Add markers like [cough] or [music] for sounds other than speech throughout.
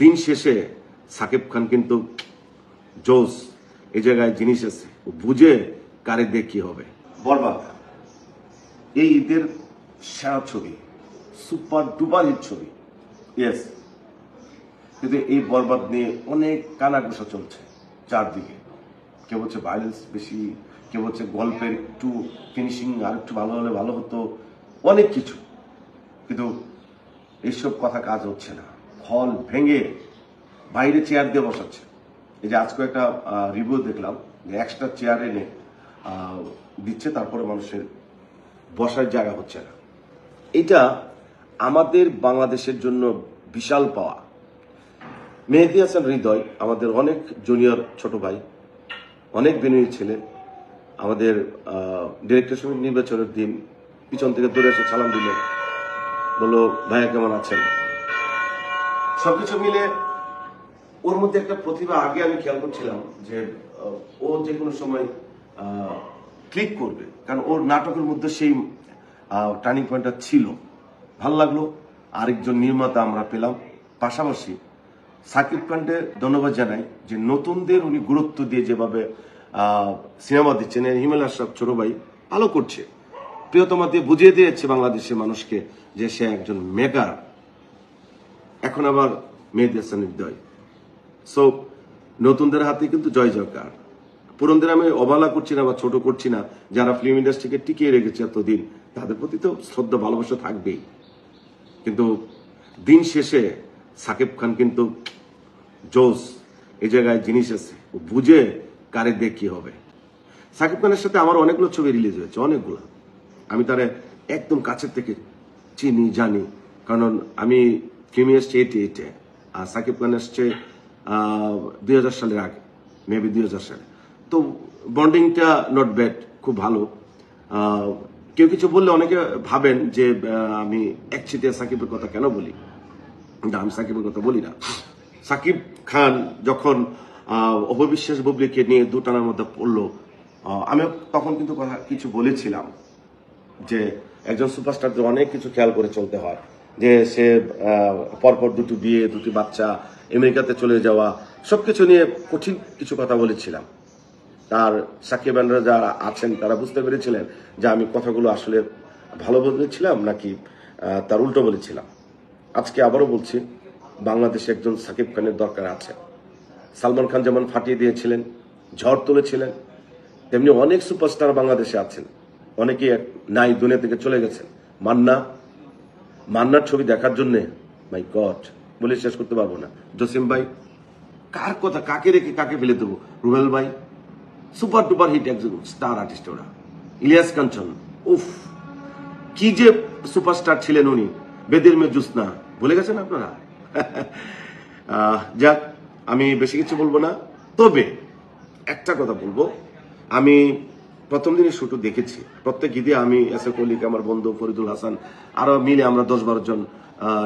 দিন শেষে সাকিব খান কিন্তু জোস এই জায়গায় জিনিস আছে বুঝে কারে কি হবে। বরবাদ এই ঈদের সেরা ছবি, সুপার ডুপার হিট ছবি। ইয়েস কিন্তু এই বরবাদ নিয়ে অনেক কানাঘুষা চলছে চারদিকে। কেউ বলছে ভায়োলেন্স বেশি কেউ বলছে গল্পের একটু ফিনিশিং আর একটু ভালো হলে ভালো হতো, অনেক কিছু। কিন্তু এইসব কথা কাজ হচ্ছে না। হল ভেঙে বাইরে চেয়ার দিয়ে বসাচ্ছে। এই যে আজকে একটা রিভিউ দেখলাম যে এক্সট্রা চেয়ার এনে দিচ্ছে, তারপরে মানুষের বসার জায়গা হচ্ছে না। এটা আমাদের বাংলাদেশের জন্য বিশাল পাওয়া। মেহেদি হাসান হৃদয়, আমাদের অনেক জুনিয়র ছোট ভাই, অনেক বিনয়ী ছেলে, আমাদের ডিরেক্টর সমিতি নির্বাচনের দিন পিছন থেকে দূরে এসে সালাম দিল বলল, ভাইয়া কেমন আছেন? সবকিছু মিলে ওর মধ্যে একটা প্রতিভা আগে আমি খেয়াল করছিলাম যে ও যে কোনো সময় ক্লিক করবে। কারণ ওর নাটকের মধ্যে সেই টার্নিং পয়েন্টটা ছিল। ভালো লাগল। আরেকজন নির্মাতা আমরা পেলাম। পাশাপাশি সাকিব খানকে ধন্যবাদ জানাই যে নতুনদের উনি গুরুত্ব দিয়ে যেভাবে সিনেমা দিচ্ছেন। হিমেল আশরাফ ছোট ভাই ভালো করছে। প্রিয়তমা দিয়ে বুঝিয়ে দিয়েছে বাংলাদেশের মানুষকে যে সে একজন মেকার এখন আবার মেহেদি হাসান হৃদয় সো নতুনদের হাতে কিন্তু জয় জয়কার। পুরনদের আমি অবহেলা করছি না বা ছোট করছি না, যারা ফিল্ম ইন্ডাস্ট্রিকে টিকিয়ে রেখেছে এতদিন, তাদের প্রতি তো শ্রদ্ধা, ভালোবাসা থাকবেই। কিন্তু দিন শেষে সাকিব খান কিন্তু জোস এই জায়গায় জিনিস আছে বুঝে কারে দিয়ে কি হবে। সাকিব খানের সাথে আমার অনেকগুলো ছবি রিলিজ হয়েছে, অনেকগুলো। আমি তারে একদম কাছের থেকে চিনি, জানি। কারণ আমি ফিল্মে এসছি এইটে এইটে আর সাকিব খান এসছে দুই হাজার সালের আগে মেবি দুই হাজার সালে। তো বন্ডিংটা নট ব্যাড খুব ভালো। কেউ কিছু বললে অনেকে ভাবেন যে আমি একচিটিয়া সাকিবের কথা কেন বলি? কিন্তু আমি সাকিবের কথা বলি না। সাকিব খান যখন অপবিশ্বাস বুবলিকে নিয়ে দুটানার মধ্যে পড়ল আমি তখন কিন্তু কথা কিছু বলেছিলাম যে, একজন সুপারস্টারদের অনেক কিছু খেয়াল করে চলতে হয়। যে সে পরপর দুটো বিয়ে, দুটি বাচ্চা, আমেরিকাতে চলে যাওয়া, সবকিছু নিয়ে কঠিন কিছু কথা বলেছিলাম। তার সাকিব আনরা যারা আছেন, তারা বুঝতে পেরেছিলেন যে আমি কথাগুলো আসলে ভালো বলেছিলাম নাকি তার উল্টো বলেছিলাম। আজকে আবারও বলছি, বাংলাদেশে একজন সাকিব খানের দরকার আছে। সালমান খান যেমন ফাটিয়ে দিয়েছিলেন, ঝড় তুলেছিলেন, তেমনি অনেক সুপারস্টার বাংলাদেশে আছেন। অনেকে নাই দুনিয়া থেকে চলে গেছেন। মান্না মান্নার ছবি দেখার জন্য মাই গড বলে শেষ করতে পারব না। জসিম ভাই, কার কথা, কাকে রেখে কাকে ফেলে দেবো? রুবেল ভাই সুপার ডুপার হিট একজন স্টার আর্টিস্ট ওরা। ইলিয়াস কাঞ্চন, উফ, কি যে সুপারস্টার ছিলেন উনি। বেদের মে জুসনা ভুলে গেছেন আপনারা? [laughs] যাক, আমি বেশি কিছু বলব না। তবে একটা কথা বলব। আমি প্রথম দিনই শুটু দেখেছি। প্রত্যেক ঈদে আমি এস এ কলিক আমার বন্ধু ফরিদুল হাসান, আরও মিলে আমরা দশ বারো জন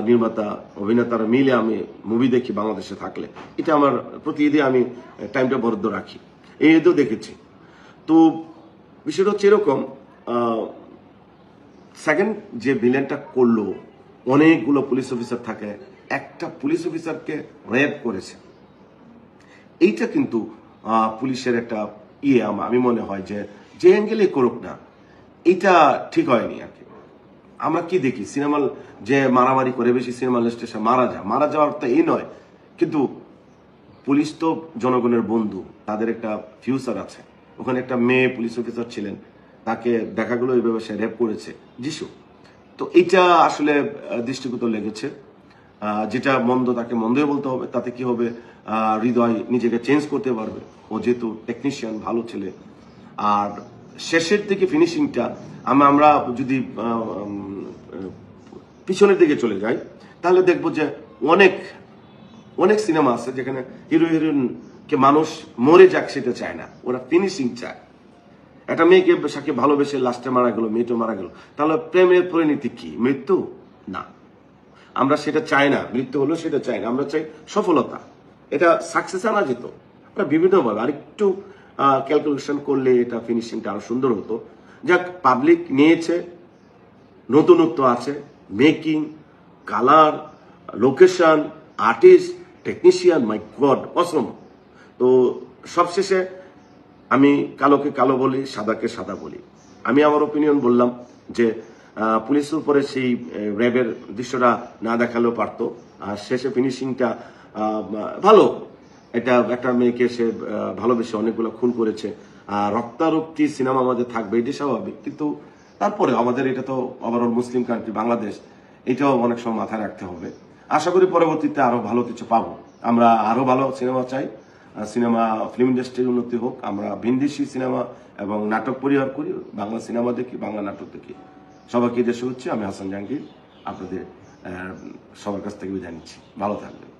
নির্মাতা, অভিনেতারা মিলে আমি মুভি দেখি বাংলাদেশে থাকলে। এটা আমার প্রতি ঈদে আমি টাইমটা বরাদ্দ রাখি। এই ঈদেও দেখেছি। তো বিষয়টা হচ্ছে এরকম সেকেন্ড যে ভিলেনটা করল, অনেকগুলো পুলিশ অফিসার থাকে, একটা পুলিশ অফিসারকে রেপ করেছে। এইটা কিন্তু পুলিশের একটা ইয়ে আমি মনে হয় যে যে অ্যাঙ্গেলে করুক না, এটা ঠিক হয়নি আর কি। আমরা কি দেখি? সিনেমা যে মারামারি করে বেশি সিনেমা স্টেশন মারা যায়। মারা যাওয়ার তো এই নয়, কিন্তু পুলিশ তো জনগণের বন্ধু, তাদের একটা ফিউচার আছে। ওখানে একটা মেয়ে পুলিশ অফিসার ছিলেন, তাকে দেখা গেলো, এইভাবে সে রেপ করেছে। যিশু। তো এটা আসলে দৃষ্টিগত লেগেছে। যেটা মন্দ তাকে মন্দই বলতে হবে, তাতে কি হবে? হৃদয় নিজেকে চেঞ্জ করতে পারবে। ও যেহেতু টেকনিশিয়ান ভালো ছেলে আর শেষের দিকে ফিনিশিংটা আমরা আমরা যদি পিছনের দিকে চলে যাই, তাহলে দেখব যে অনেক অনেক সিনেমা আছে যেখানে হিরো হিরোইনকে মানুষ মরে যাক সেটা চায় না, ওরা ফিনিশিং চায়। একটা মেয়েকে সাকে ভালোবেসে লাস্টে মারা গেল, মেয়েটা মারা গেল, তাহলে প্রেমের পরিণতি কি, মৃত্যু? না। আমরা সেটা চাই না, মৃত্যু হলো সেটা চাই না, আমরা চাই সফলতা। এটা সাকসেস আনা যেত। আমরা বিভিন্নভাবে আরেকটু ক্যালকুলেশন করলে এটা ফিনিশিংটা আরও সুন্দর হতো। যাক পাবলিক নিয়েছে, নতুনত্ব আছে making colour location artist technician my God awesome তো সবশেষে আমি কালোকে কালো বলি, সাদাকে সাদা বলি। আমি আমার ওপিনিয়ন বললাম যে পুলিশের উপরে সেই র্যাবের দৃশ্যটা না দেখালেও পারতো। আর শেষে ফিনিশিংটা ভালো। এটা একটা মেয়েকে সে ভালোবেসে অনেকগুলো খুন করেছে। আর রক্তারক্তি সিনেমা আমাদের থাকবে এটি স্বাভাবিক। কিন্তু তারপরে আমাদের এটা তো ওভারঅল মুসলিম কান্ট্রি বাংলাদেশ, এটাও অনেক সময় মাথায় রাখতে হবে। আশা করি পরবর্তীতে আরও ভালো কিছু পাবো। আমরা আরও ভালো সিনেমা চাই। সিনেমা ফিল্ম ইন্ডাস্ট্রির উন্নতি হোক, আমরা ভিনদেশি সিনেমা এবং নাটক পরিহার করি, বাংলা সিনেমা দেখি, বাংলা নাটক দেখি। সবাইকে দেশে হচ্ছে, আমি হাসান জাহাঙ্গীর আপনাদের সবার কাছ থেকে বিদায় নিচ্ছি। ভালো থাকবেন।